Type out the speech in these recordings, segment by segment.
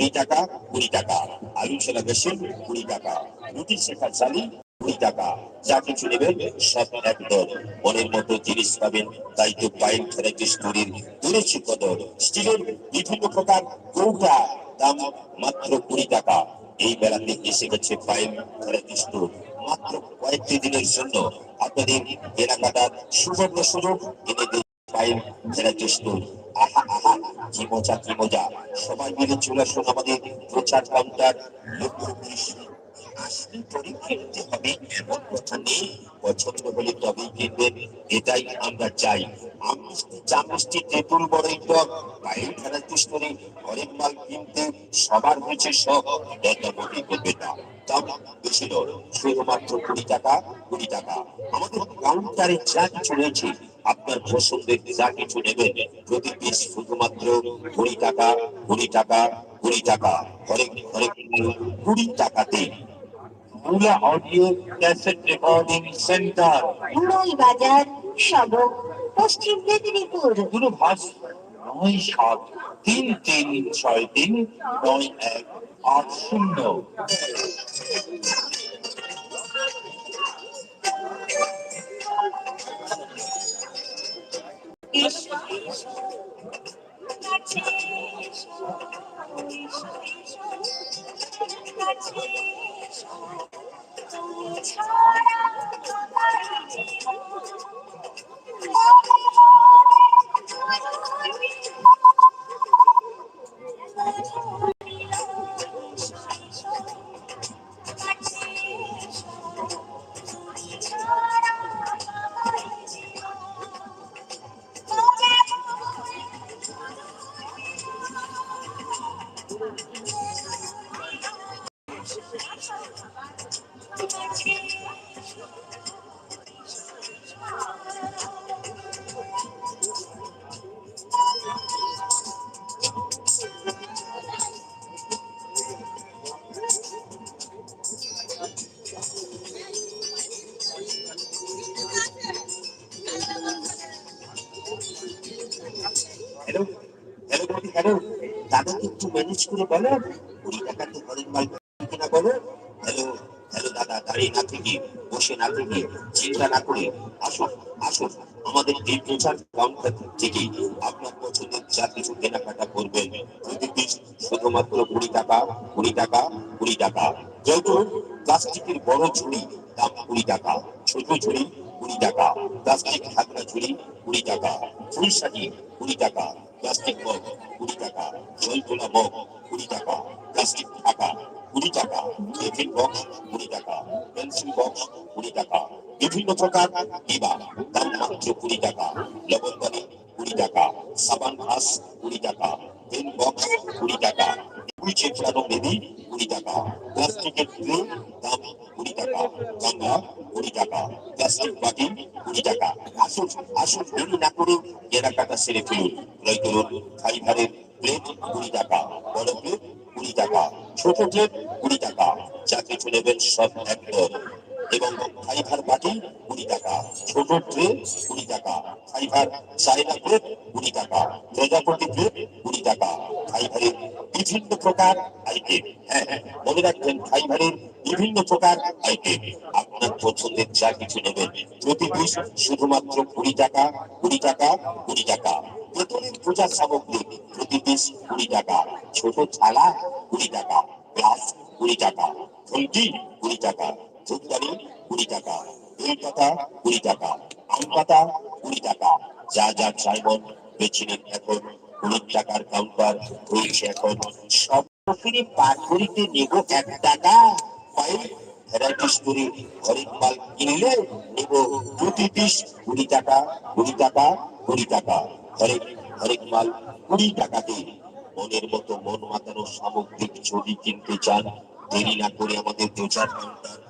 কুড়ি টাকা কুড়ি টাকা। আলু ছেলা বেসন কুড়ি টাকা। রুটি শেখা চালি, কুড়ি টাকা। যা কিছু নেবেন, সব একদম। মনের মতো জিনিস পাবেন। তাই তো পাইল ভ্যারাইটি স্টোরের তুলেছি কদর। স্টিলের বিভিন্ন প্রকার কৌটা দাম মাত্র কুড়ি টাকা। এই বেলাতে এসে গেছে পাইল ভ্যারাইটি স্টোর মাত্র কয়েকটি দিনের জন্য আপনাদের কেনাকাটার সুবর্ণ সুযোগ এনে দিন পাইল ভ্যারাইটি স্টোর কি মজা সবাই মিলে চলে আসুন আমাদের প্রচার কাউন্টার। লক্ষ্য আসলে হবে, এমন কথা নেই। পছন্দ হলে তবেই কিনবেন এটাই আমরা চাই। তেঁতুল বড়ই টক করে ঘরের মাল কিনতে সবার হয়েছে করবে না শুধুমাত্র কুড়ি টাকা কুড়ি টাকা। আমাদের কাউন্টারে যা কিছু রয়েছে, আপনার পছন্দের যা কিছু নেবেন, প্রতি পিস শুধুমাত্র কুড়ি টাকা কুড়ি টাকা কুড়ি টাকা। হরেক হরেক কুড়ি টাকাতে মূলা অডিও ক্যাসেট রেকর্ডিং সেন্টার বাজার সদর পশ্চিম মেদিনীপুর। দূরভাষ নয় সাত তিন তিন ছয় তিন নয় এক আট শূন্য। তুমি হ্যালো? হ্যালো বৌদি হ্যালো। দাদাকে একটু ম্যানেজ করে বলো, কুড়ি টাকাতে ঘরের মাল কিনা বলো। হ্যালো হ্যালো দাদা দাঁড়িয়ে না থেকে বসে না থেকে চিন্তা না করে আসুন আসুন। আমাদের এই প্রচার কাউন্টার থেকে আপনার পছন্দের যা কিছু কেনাকাটা করবেন। প্রতি পিস শুধুমাত্র কুড়ি টাকা কুড়ি টাকা কুড়ি টাকা। যেহেতু প্লাস্টিকের বড় ঝুড়ি, দাম কুড়ি টাকা। ছোট ঝুড়ি কুড়ি টাকা প্লাস্টিক ঢাকনা ঝুড়ি কুড়ি টাকা ফুল কুড়ি টাকা প্লাস্টিক মগ কুড়ি টাকা জল তোলা মগ কুড়ি টাকা প্লাস্টিক ঢাকা কুড়ি টাকা টিফিন বক্স কুড়ি টাকা পেন্সিল বক্স কুড়ি টাকা, বিভিন্ন প্রকার ডিবা দাম মাত্র কুড়ি টাকা লবণ পানি কুড়ি টাকা সাবান ঘাস কুড়ি টাকা পেন বক্স কুড়ি টাকা কুড়ি চেপড়ানো বেবি কুড়ি টাকা প্লাস্টিকের ট্রে দাম কুড়ি টাকা গামলা প্লাস্টিক বাটি কুড়ি টাকা। আসুন আসুন, দেরি না করে কেনাকাটা সেরে ফেলুন। ক্রয় করুন। ফাইবারের প্লেট কুড়ি টাকা, বড় প্লেট কুড়ি টাকা, ছোট প্লেট কুড়ি টাকা। যা কিছু নেবেন সব একদম এবং ফাইবার বাটি কুড়ি টাকা, ছোট ট্রে কুড়ি টাকা। ফাইবার চাইনা প্লেট কুড়ি টাকা, প্রজাপতি প্লেট কুড়ি টাকা। বিভিন্ন প্রকার আইটেম হ্যাঁ হ্যাঁ মনে রাখবেন ফাইবারের বিভিন্ন প্রকার আইটেম আপনার পছন্দের যা কিছু নেবেন, প্রতি পিস শুধুমাত্র কুড়ি টাকা কুড়ি টাকা কুড়ি টাকা। বেতনের পূজার সামগ্রী, প্রতি পিস কুড়ি টাকা। ছোট থালা, কুড়ি টাকা। গ্লাস, কুড়ি টাকা। ঘন্টি কুড়ি টাকা। ধূপদানি কুড়ি টাকা। বেল পাতা, কুড়ি টাকা। আম পাতা, কুড়ি টাকা। যা যা চাইবেন, বেছে নিন এখন। টাকার কাউন্টার এখন। সব ফিরে নেব এক টাকা। ফাইল ভ্যারাইটি স্টোরে ঘরের মাল কিনলে নেব পিস কুড়ি টাকা কুড়ি টাকা কুড়ি টাকা। হরেক হরেক মাল কুড়ি টাকাতে। মনের মতো মন মাতানো সামগ্রিক যদি কিনতে চান, দেরি না করে আমাদের দু চার লক্ষ্য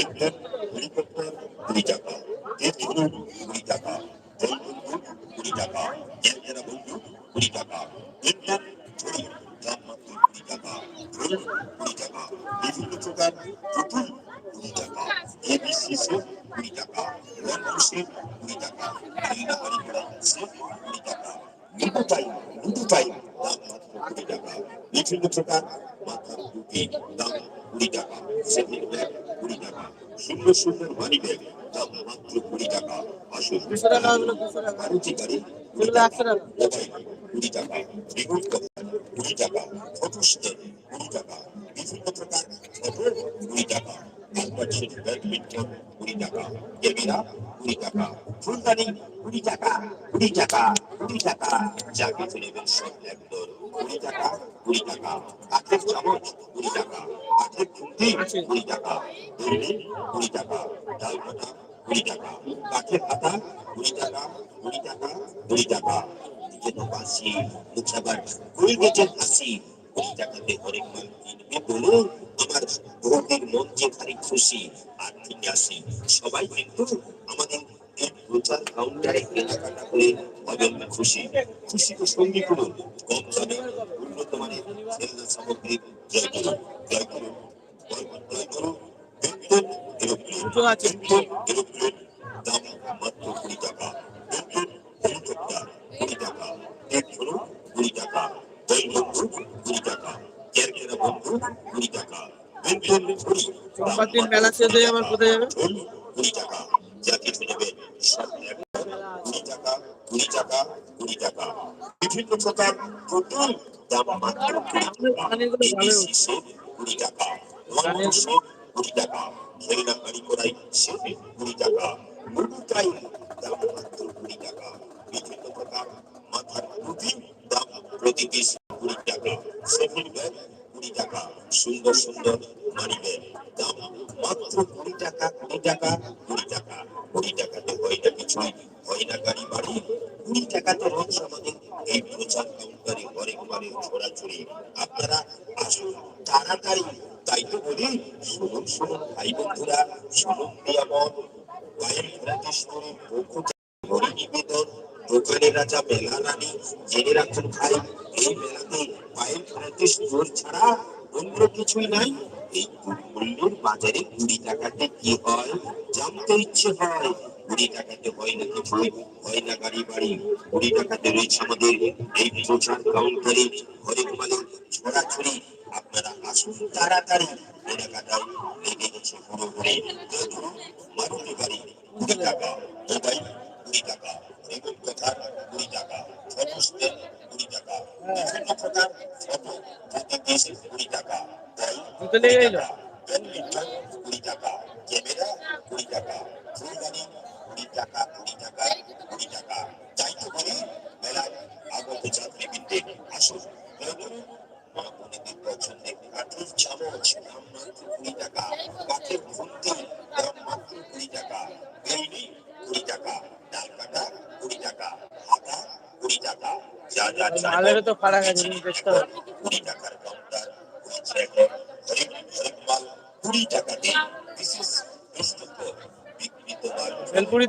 ইঞ্জিন হেলিকপ্টার কুড়ি টাকা এর ধরুন কুড়ি টাকা জল বন্দুক কুড়ি টাকা ক্যামেরা বন্দুক কুড়ি টাকা ইঞ্জিন ছড়ি দাম মাত্র কুড়ি টাকা ড্রোন কুড়ি টাকা বিভিন্ন প্রকার পুতুল কুড়ি টাকা এবিসি সেট কুড়ি টাকা ওয়ান সেট কুড়ি টাকা আইনা বাড়ি করা কুড়ি টাকা দুটো টাইম দুটো টাইম দাম মাত্র কুড়ি টাকা বিভিন্ন প্রকার মাথার টুপি দাম কুড়ি টাকা সেকেন্ড ব্যাগ সুন্দর সুন্দর মানি ব্যাগ দাম মাত্র কুড়ি টাকা আসুন মারুতি গাড়ি টাকা কুড়ি টাকা কুড়ি টাকা ফটো কুড়ি টাকা বিভিন্ন প্রকার কুড়ি টাকা কুড়ি টাকা কুড়ি টাকা কুড়ি টাকা কুড়ি টাকা কুড়ি টাকা সব কুড়ি টাকা কুড়ি টাকা চামচ কুড়ি টাকা টাকা ডাল কাটা কুড়ি টাকা কাঠের পাতা কুড়ি টাকা কুড়ি টাকা কুড়ি টাকাতে হরেক আমার মন যে খালি খুশি আর ঠিক সবাই কিন্তু আমাদের প্রচার কাউন্টারে কেনাকাটা হবেন খুশি খুশিকে সঙ্গী কম দামে উন্নত মানের খেলনা সামগ্রী জয় করুন জয় করুন দুটো আছে। সোমবার দিন বেলা শেষ হয়ে আবার কোথায় যাবে? কুড়ি টাকা যা কিছু সব কুড়ি টাকা কুড়ি টাকা কুড়ি টাকা বিভিন্ন প্রকার পুতুল দাম মাত্র কুড়ি টাকা কুড়ি টাকা। টাকা খেলনা গাড়ি করাই সেট কুড়ি টাকা কুড়ি টাকা মাথার টুপি দাম প্রতি পিস কুড়ি টাকা সেভেন ব্যাগ কুড়ি টাকা সুন্দর সুন্দর মানি ব্যাগ দাম মাত্র কুড়ি টাকা কুড়ি টাকা কুড়ি টাকা কুড়ি টাকাতে হয় না কিছুই হয় না গাড়ি বাড়ি কুড়ি টাকাতে রোজ আমাদের এই প্রচার কাউন্টারে ঘরে ঘরে ছড়াছড়ি। আপনারা আসুন, তাড়াতাড়ি তাই তো বলি, শুনুন শুনুন, ভাই বন্ধুরা, শুনুন প্রিয়ামন গায়ের ভ্রাতেশ্বরের পক্ষ হরি নিবেদন। দোকানের রাজা মেলা রানী জেনে রাখুন ভাই, এই মেলাতে পায়ের স্টোর ছাড়া অন্য কিছুই নাই। এই মূল্যের বাজারে কুড়ি টাকাতে কি হয়, জানতে ইচ্ছে হয়। কুড়ি টাকাতে হয় না কিছুই, হয় না গাড়ি বাড়ি। কুড়ি টাকাতে রয়েছে আমাদের এই প্রচার কাউন্টারে ঘরের মালিক ছড়াছড়ি আপনারা আসুন তাড়াতাড়ি। কেনাকাটায় লেগে গেছে পুরো ঘুরে। মারুতি গাড়ি কুড়ি টাকা মোবাইল কুড়ি টাকা বেগুন কথার কুড়ি টাকা ফটো কুড়ি টাকা বিভিন্ন প্রকার ফটো প্রতি পিস কুড়ি টাকা তাই কুড়ি লেগে গেলো? ব্যাডমিন্টন কুড়ি টাকা ক্যামেরা কুড়ি টাকা ফুলদানি কুড়ি টাকা কুড়ি টাকা কুড়ি টাকা তাই তো বলি মেলায় আগত যাত্রী বৃন্দে আসুন দয়া করুন মা বোনেদের পছন্দের কাঠের চামচ দাম মাত্র কুড়ি টাকা কাঠের খুন্তি দাম মাত্র কুড়ি টাকা বেইনি কুড়ি টাকা ডাল কাটা কুড়ি টাকা হাতা কুড়ি টাকা যা যা তো ফারাক আছে তুমি দেখতে হবে কুড়ি